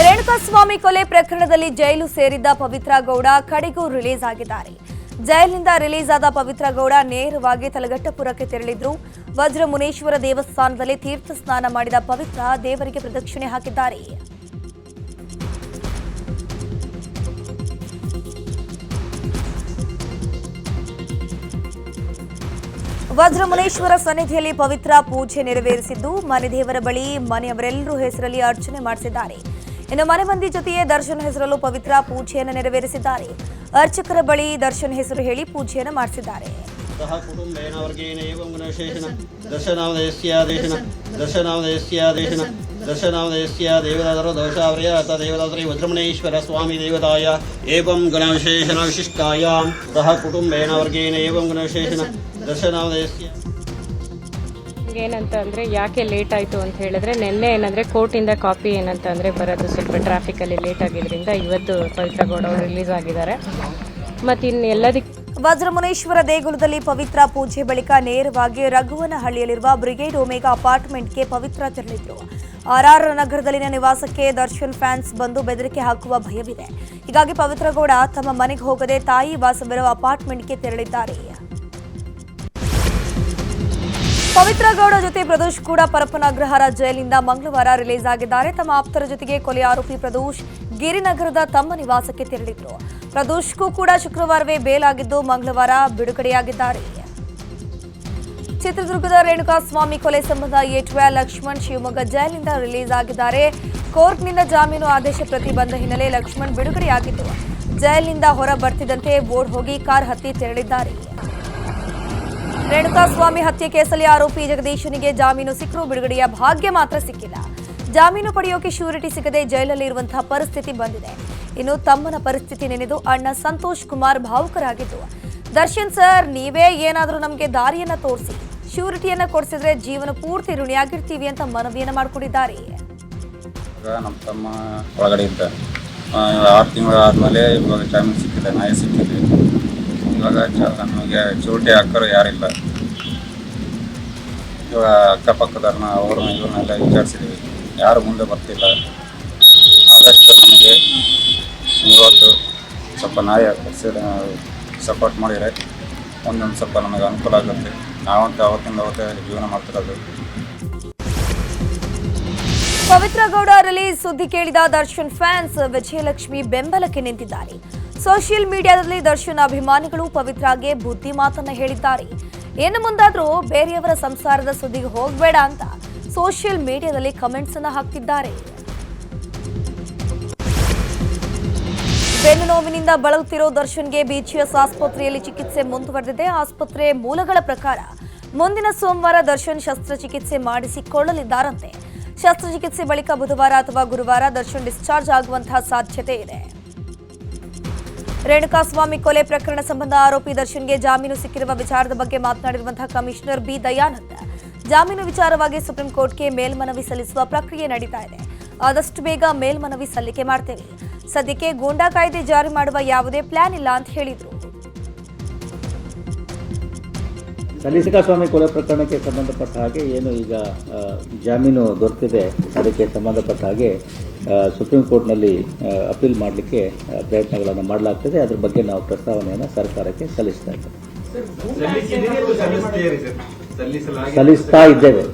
ರೇಣುಕಾಸ್ವಾಮಿ ಕೊಲೆ ಪ್ರಕರಣದಲ್ಲಿ ಜೈಲು ಸೇರಿದ್ದ ಪವಿತ್ರ ಗೌಡ ಕಡೆಗೂ ರಿಲೀಸ್ ಆಗಿದ್ದಾರೆ. ಜೈಲಿನಿಂದ ರಿಲೀಸ್ ಆದ ಪವಿತ್ರ ಗೌಡ ನೇರವಾಗಿ ತಲಘಟ್ಟಪುರಕ್ಕೆ ತೆರಳಿದ್ರು. ವಜ್ರ ಮುನೇಶ್ವರ ದೇವಸ್ಥಾನದಲ್ಲಿ ತೀರ್ಥ ಸ್ನಾನ ಮಾಡಿದ ಪವಿತ್ರ ದೇವರಿಗೆ ಪ್ರದಕ್ಷಿಣೆ ಹಾಕಿದ್ದಾರೆ. ವಜ್ರಮುನೇಶ್ವರ ಸನ್ನಿಧಿಯಲ್ಲಿ ಪವಿತ್ರ ಪೂಜೆ ನೆರವೇರಿಸಿದ್ದು ಮನೆ ದೇವರ ಬಳಿ ಮನೆಯವರೆಲ್ಲರೂ ಹೆಸರಲ್ಲಿ ಅರ್ಚನೆ ಮಾಡಿಸಿದ್ದಾರೆ. ಇನ್ನು ಮನೆ ಮಂದಿ ಜೊತೆಯೇ ದರ್ಶನ್ ಹೆಸರಲ್ಲೂ ಪವಿತ್ರ ಪೂಜೆಯನ್ನು ನೆರವೇರಿಸಿದ್ದಾರೆ. ಅರ್ಚಕರ ಬಳಿ ದರ್ಶನ್ ಹೆಸರು ಹೇಳಿ ಪೂಜೆಯನ್ನು ಮಾಡಿಸಿದ್ದಾರೆ. ದರ್ಶನಾವದಯಸ್ಯ ದೇವದಾದರ ದೋಷಾವರ್ಯ ಅಥವಾ ದೇವದಾದರಿ ವಜ್ರಮಣೇಶ್ವರ ಸ್ವಾಮಿ ದೇವತಾಯ. ಏವಂ ಗುಣವಿಶೇಷಣ ವಿಶಿಷ್ಟಾಯ. ಸಹ ಕುಟುಂಬೇನ ವರ್ಗೇನ ಏವಂ ಗುಣವಿಶೇಷಣ ದರ್ಶನಾವದಯಸ್ಯ ಏನಂತ ಅಂದರೆ ಯಾಕೆ ಲೇಟ್ ಆಯ್ತು ಅಂತ ಹೇಳಿದ್ರೆ, ನಿನ್ನೆ ಏನಂದರೆ ಕೋರ್ಟಿಂದ ಕಾಪಿ ಏನಂತ ಅಂದರೆ ಬರೋದು ಸ್ವಲ್ಪ ಟ್ರಾಫಿಕಲ್ಲಿ ಲೇಟ್ ಆಗಿದ್ದರಿಂದ ಇವತ್ತು ಪವಿತ್ರ ಗೌಡ ಅವರು ರಿಲೀಸ್ ಆಗಿದ್ದಾರೆ. ಮತ್ತೆ ಇನ್ನು ಎಲ್ಲದಕ್ಕೆ ವಜ್ರಮುನೇಶ್ವರ ದೇಗುಲದಲ್ಲಿ ಪವಿತ್ರ ಪೂಜೆ ಬಳಿಕ ನೇರವಾಗಿ ರಘುವನಹಳ್ಳಿಯಲ್ಲಿರುವ ಬ್ರಿಗೇಡ್ ಒಮೇಗಾ ಅಪಾರ್ಟ್ಮೆಂಟ್ಗೆ ಪವಿತ್ರ ತೆರಳಿದ್ರು ಆರ್ಆರ್ ನಗರದಲ್ಲಿನ ನಿವಾಸಕ್ಕೆ ದರ್ಶನ್ ಫ್ಯಾನ್ಸ್ ಬಂದು ಬೆದರಿಕೆ ಹಾಕುವ ಭಯವಿದೆ. ಹೀಗಾಗಿ ಪವಿತ್ರಗೌಡ ತಮ್ಮ ಮನೆಗೆ ಹೋಗದೆ ತಾಯಿ ವಾಸವಿರುವ ಅಪಾರ್ಟ್ಮೆಂಟ್ಗೆ ತೆರಳಿದ್ದಾರೆ. ಪವಿತ್ರ ಗೌಡ ಜೊತೆ ಪ್ರದೋಷ್ ಕೂಡ ಪರಪ್ಪನಗ್ರಹಾರ ಜೈಲಿನಿಂದ ಮಂಗಳವಾರ ರಿಲೀಸ್ ಆಗಿದ್ದಾರೆ. ತಮ್ಮ ಆಪ್ತರ ಜೊತೆಗೆ ಕೊಲೆ ಆರೋಪಿ ಪ್ರದೋಷ್ ಗಿರಿನಗರದ ತಮ್ಮ ನಿವಾಸಕ್ಕೆ ತೆರಳಿದ್ರು. ಪ್ರದೋಷ್ಗೂ ಕೂಡ ಶುಕ್ರವಾರವೇ ಬೇಲ್ ಆಗಿದ್ದು ಮಂಗಳವಾರ ಬಿಡುಗಡೆಯಾಗಿದ್ದಾರೆ. ಚಿತ್ರದುರ್ಗದ ರೇಣುಕಾಸ್ವಾಮಿ ಕೊಲೆ ಸಂಬಂಧ ಎ ಲಕ್ಷ್ಮಣ್ ಶಿವಮೊಗ್ಗ ಜೈಲಿನಿಂದ ರಿಲೀಸ್ ಆಗಿದ್ದಾರೆ. ಕೋರ್ಟ್ನಿಂದ ಜಾಮೀನು ಆದೇಶ ಪ್ರತಿ ಬಂದ ಹಿನ್ನೆಲೆ ಲಕ್ಷ್ಮಣ್ ಬಿಡುಗಡೆಯಾಗಿದ್ದು ಜೈಲಿನಿಂದ ಹೊರ ಬರ್ತಿದ್ದಂತೆ ಬೋರ್ಡ್ ಹೋಗಿ ಕಾರ್ ಹತ್ತಿ ತೆರಳಿದ್ದಾರೆ. ರೇಣುಕಾಸ್ವಾಮಿ ಹತ್ಯೆ ಕೇಸಲ್ಲಿ ಆರೋಪಿ ಜಗದೀಶನಿಗೆ ಜಾಮೀನು ಸಿಕ್ಕರೂ ಬಿಡುಗಡೆಯ ಭಾಗ್ಯ ಮಾತ್ರ ಸಿಕ್ಕಿಲ್ಲ. ಜಾಮೀನು ಪಡೆಯೋಕೆ ಶ್ಯೂರಿಟಿ ಸಿಗದೆ ಜೈಲಲ್ಲಿ ಇರುವಂತಹ ಪರಿಸ್ಥಿತಿ ಬಂದಿದೆ. ಇನ್ನು ತಮ್ಮನ ಪರಿಸ್ಥಿತಿ ನೆನೆದು ಅಣ್ಣ ಸಂತೋಷ್ ಕುಮಾರ್ ಭಾವುಕರಾಗಿದ್ದು, ದರ್ಶನ್ ಸರ್, ನೀವೇ ಏನಾದರೂ ನಮಗೆ ದಾರಿಯನ್ನ ತೋರಿಸಿ. ಶ್ಯೂರಿಟಿಯನ್ನ ಕೊಡಿಸಿದ್ರೆ ಜೀವನ ಪೂರ್ತಿ ಋಣಿಯಾಗಿರ್ತೀವಿ ಅಂತ ಮನವಿಯನ್ನ ಮಾಡಿಕೊಂಡಿದ್ದಾರೆ. ನಮ್ಮ ತಮ್ಮ ಒಳಗಡೆ ಇದ್ದ ಆರು ತಿಂಗಳು ಆದಮೇಲೆ ಇವಾಗ ಜಾಮೀನು ಸಿಕ್ಕಿದೆ ನಾಯಿ ಸಿಕ್ಕಿದೆ. ಇವಾಗ ನಮಗೆ ಚೂಟಿ ಹಾಕೋರು ಯಾರಿಲ್ಲ. ಇವಾಗ ಅಕ್ಕಪಕ್ಕದವ್ರನ್ನ, ಅವ್ರನ್ನ ಇವ್ರನ್ನೆಲ್ಲ ವಿಚಾರಿಸಿದ್ವಿ. ಯಾರು ಮುಂದೆ ಬರ್ತಿಲ್ಲ. ಆದಷ್ಟು ನಮಗೆ ಇವತ್ತು ಸ್ವಲ್ಪ ನ್ಯಾಯ ಸಪೋರ್ಟ್ ಮಾಡಿದರೆ ಒಂದೊಂದು ಸ್ವಲ್ಪ ನಮಗೆ ಅನುಕೂಲ ಆಗುತ್ತೆ. ನಾವಂತೂ ಅವತ್ತಿಂದ ಅವತ್ತೇ ಜೀವನ ಮಾಡ್ತಿರೋದು. ಪವಿತ್ರ ಗೌಡ ರಿಲೀಸ್ ಸುದ್ದಿ ಕೇಳಿದ ದರ್ಶನ್ ಫ್ಯಾನ್ಸ್ ವಿಜಯಲಕ್ಷ್ಮಿ ಬೆಂಬಲಕ್ಕೆ ನಿಂತಿದ್ದಾರೆ ಸೋಷಿಯಲ್ ಮೀಡಿಯಾದಲ್ಲಿ ದರ್ಶನ್ ಅಭಿಮಾನಿಗಳು ಪವಿತ್ರಾಗೆ ಬುದ್ಧಿ ಮಾತನ್ನ ಹೇಳಿದ್ದಾರೆ. ಏನು ಮುಂದಾದ್ರೂ ಬೇರೆಯವರ ಸಂಸಾರದ ಸುದ್ದಿಗೆ ಹೋಗಬೇಡ ಅಂತ ಸೋಷಿಯಲ್ ಮೀಡಿಯಾದಲ್ಲಿ ಕಮೆಂಟ್ಸ್ ಅನ್ನ ಹಾಕ್ತಿದ್ದಾರೆ. ಬೆನ್ನು ನೋವಿನಿಂದ ಬಳಲುತ್ತಿರೋ ದರ್ಶನ್ಗೆ ಬಿಜಿಎಸ್ ಆಸ್ಪತ್ರೆಯಲ್ಲಿ ಚಿಕಿತ್ಸೆ ಮುಂದುವರೆದಿದೆ. ಆಸ್ಪತ್ರೆ ಮೂಲಗಳ ಪ್ರಕಾರ ಮುಂದಿನ ಸೋಮವಾರ ದರ್ಶನ್ ಶಸ್ತ್ರಚಿಕಿತ್ಸೆ ಮಾಡಿಸಿಕೊಳ್ಳಲಿದ್ದಾರಂತೆ. ಶಸ್ತ್ರಚಿಕಿತ್ಸೆ ಬಳಿಕ ಬುಧವಾರ ಅಥವಾ ಗುರುವಾರ ದರ್ಶನ್ ಡಿಸ್ಚಾರ್ಜ್ ಆಗುವಂತಹ ಸಾಧ್ಯತೆ ಇದೆ. ರೇಣುಕಾಸ್ವಾಮಿ ಕೊಲೆ ಪ್ರಕರಣ ಸಂಬಂಧ ಆರೋಪಿ ದರ್ಶನ್ಗೆ ಜಾಮೀನು ಸಿಕ್ಕಿರುವ ವಿಚಾರದ ಬಗ್ಗೆ ಮಾತನಾಡಿರುವಂತಹ ಕಮಿಷನರ್ ಬಿ ದಯಾನಂದ್. ಜಾಮೀನು ವಿಚಾರವಾಗಿ ಸುಪ್ರೀಂ ಕೋರ್ಟ್ಗೆ ಮೇಲ್ಮನವಿ ಸಲ್ಲಿಸುವ ಪ್ರಕ್ರಿಯೆ ನಡೀತಾ ಇದೆ. ಆದಷ್ಟು ಬೇಗ ಮೇಲ್ಮನವಿ ಸಲ್ಲಿಕೆ ಮಾಡ್ತೇವೆ. ಸದ್ಯಕ್ಕೆ ಗೂಂಡಾ ಕಾಯ್ದೆ ಜಾರಿ ಮಾಡುವ ಯಾವುದೇ ಪ್ಲಾನ್ ಇಲ್ಲ ಅಂತ ಹೇಳಿದ್ರು. ಸಲ್ಲಿಸಿಕಾ ಸ್ವಾಮಿ ಕೊಲೆ ಪ್ರಕರಣಕ್ಕೆ ಸಂಬಂಧಪಟ್ಟ ಹಾಗೆ ಏನು ಈಗ ಜಾಮೀನು ದೊರೆತಿದೆ. ಅದಕ್ಕೆ ಸಂಬಂಧಪಟ್ಟ ಹಾಗೆ ಸುಪ್ರೀಂ ಕೋರ್ಟ್ನಲ್ಲಿ ಅಪೀಲ್ ಮಾಡಲಿಕ್ಕೆ ಪ್ರಯತ್ನಗಳನ್ನು ಮಾಡಲಾಗ್ತದೆ. ಅದ್ರ ಬಗ್ಗೆ ನಾವು ಪ್ರಸ್ತಾವನೆಯನ್ನು ಸರ್ಕಾರಕ್ಕೆ ಸಲ್ಲಿಸ್ತಾ ಇದ್ದೇವೆ. ಸಲ್ಲಿಸ್ತಾ ಇದ್ದೇವೆ.